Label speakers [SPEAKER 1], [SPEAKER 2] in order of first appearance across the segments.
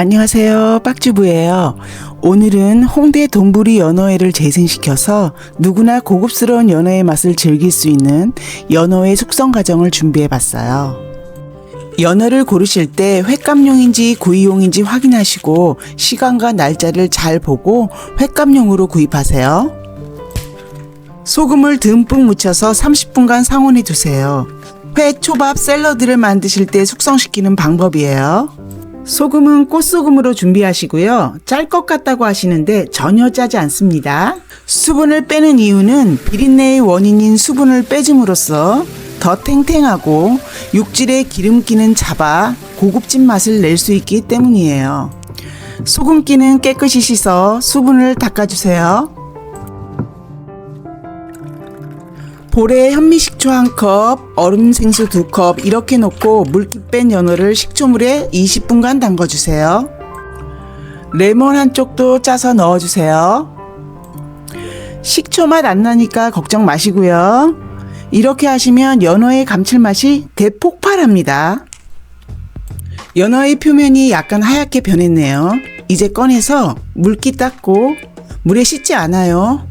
[SPEAKER 1] 안녕하세요. 빡주부예요. 오늘은 홍대 돈부리 연어회를 재생시켜서 누구나 고급스러운 연어의 맛을 즐길 수 있는 연어회 숙성 과정을 준비해 봤어요. 연어를 고르실 때 횟감용인지 구이용인지 확인하시고 시간과 날짜를 잘 보고 횟감용으로 구입하세요. 소금을 듬뿍 묻혀서 30분간 상온에 두세요. 회, 초밥, 샐러드를 만드실 때 숙성시키는 방법이에요. 소금은 꽃소금으로 준비하시고요. 짤 것 같다고 하시는데 전혀 짜지 않습니다. 수분을 빼는 이유는 비린내의 원인인 수분을 빼줌으로써 더 탱탱하고 육질의 기름기는 잡아 고급진 맛을 낼 수 있기 때문이에요. 소금기는 깨끗이 씻어 수분을 닦아주세요. 볼에 현미식초 한 컵, 얼음 생수 두 컵 이렇게 넣고 물기 뺀 연어를 식초물에 20분간 담궈주세요. 레몬 한 쪽도 짜서 넣어주세요. 식초 맛 안 나니까 걱정 마시고요. 이렇게 하시면 연어의 감칠맛이 대폭발합니다. 연어의 표면이 약간 하얗게 변했네요. 이제 꺼내서 물기 닦고 물에 씻지 않아요.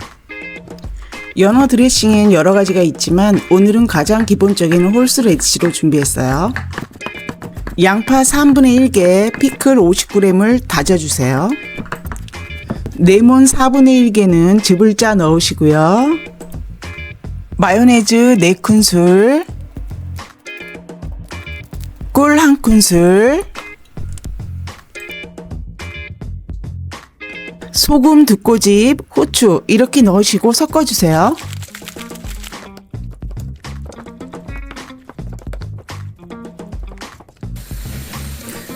[SPEAKER 1] 연어 드레싱엔 여러 가지가 있지만 오늘은 가장 기본적인 홀스 레디시로 준비했어요. 양파 3분의 1개, 피클 50g을 다져주세요. 레몬 4분의 1개는 즙을 짜 넣으시고요. 마요네즈 4큰술, 꿀 1큰술, 소금 두 꼬집, 후추 이렇게 넣으시고 섞어주세요.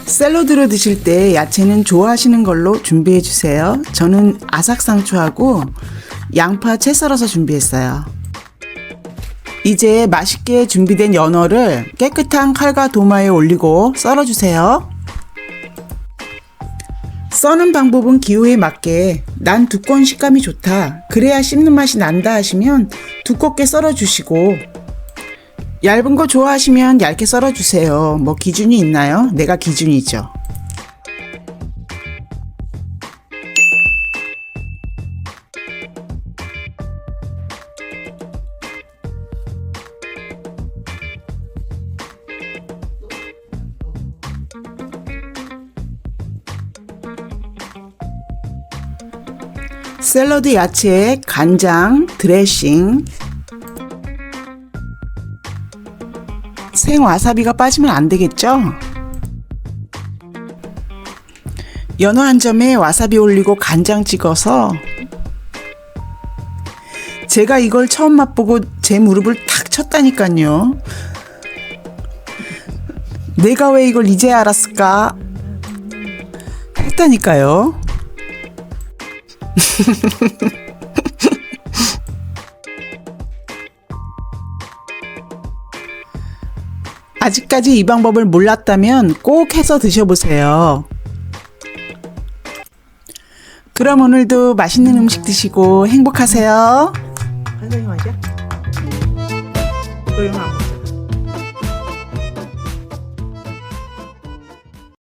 [SPEAKER 1] 샐러드로 드실 때 야채는 좋아하시는 걸로 준비해 주세요. 저는 아삭상추하고 양파 채 썰어서 준비했어요. 이제 맛있게 준비된 연어를 깨끗한 칼과 도마에 올리고 썰어주세요. 써는 방법은 기호에 맞게 난 두꺼운 식감이 좋다. 그래야 씹는 맛이 난다 하시면 두껍게 썰어 주시고 얇은 거 좋아하시면 얇게 썰어 주세요. 뭐 기준이 있나요? 내가 기준이죠. 샐러드 야채, 간장, 드레싱, 생 와사비가 빠지면 안 되겠죠? 연어 한 점에 와사비 올리고 간장 찍어서 제가 이걸 처음 맛보고 제 무릎을 탁 쳤다니까요. 내가 왜 이걸 이제 알았을까? 했다니까요. 아직까지 이 방법을 몰랐다면 꼭 해서 드셔보세요. 그럼 오늘도 맛있는 음식 드시고 행복하세요.
[SPEAKER 2] 선생님 하자. 조용하고.